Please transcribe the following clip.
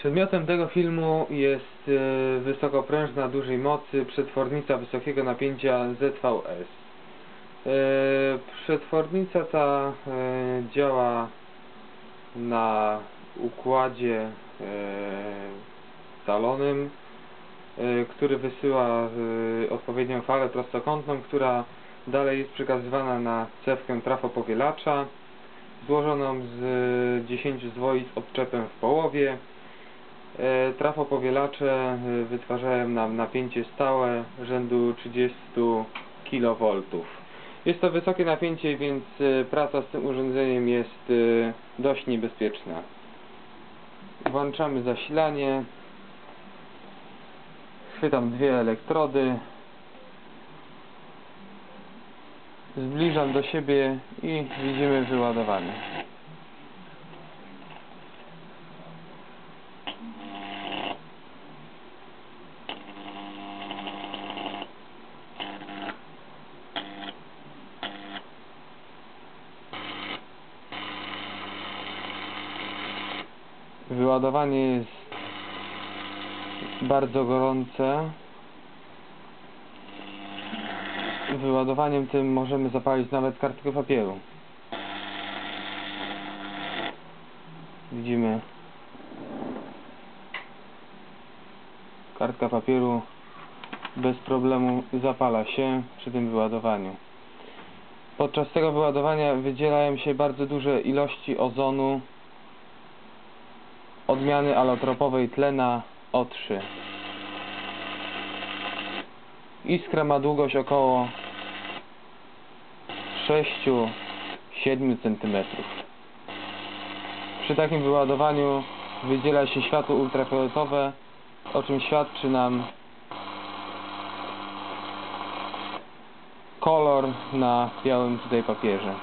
Przedmiotem tego filmu jest e, wysokoprężna dużej mocy przetwornica wysokiego napięcia ZVS. E, Przetwornica ta e, działa na układzie salonym, e, który wysyła odpowiednią falę prostokątną, która dalej jest przekazywana na cewkę trafopowielacza złożoną z 10 zwoi z odczepem w połowie. E, Trafopowielacze e, wytwarzają nam napięcie stałe rzędu 30 kV. Jest to wysokie napięcie, więc e, praca z tym urządzeniem jest dość niebezpieczna. Włączamy zasilanie. Chwytam dwie elektrody. Zbliżam do siebie i widzimy wyładowanie. Wyładowanie jest bardzo gorące. Wyładowaniem tym możemy zapalić nawet kartkę papieru. Widzimy kartka papieru bez problemu zapala się przy tym wyładowaniu. Podczas tego wyładowania wydzielają się bardzo duże ilości ozonu odmiany alotropowej tlena O3. Iskra ma długość około 6-7 cm. Przy takim wyładowaniu wydziela się światło ultrafioletowe, o czym świadczy nam kolor na białym tutaj papierze.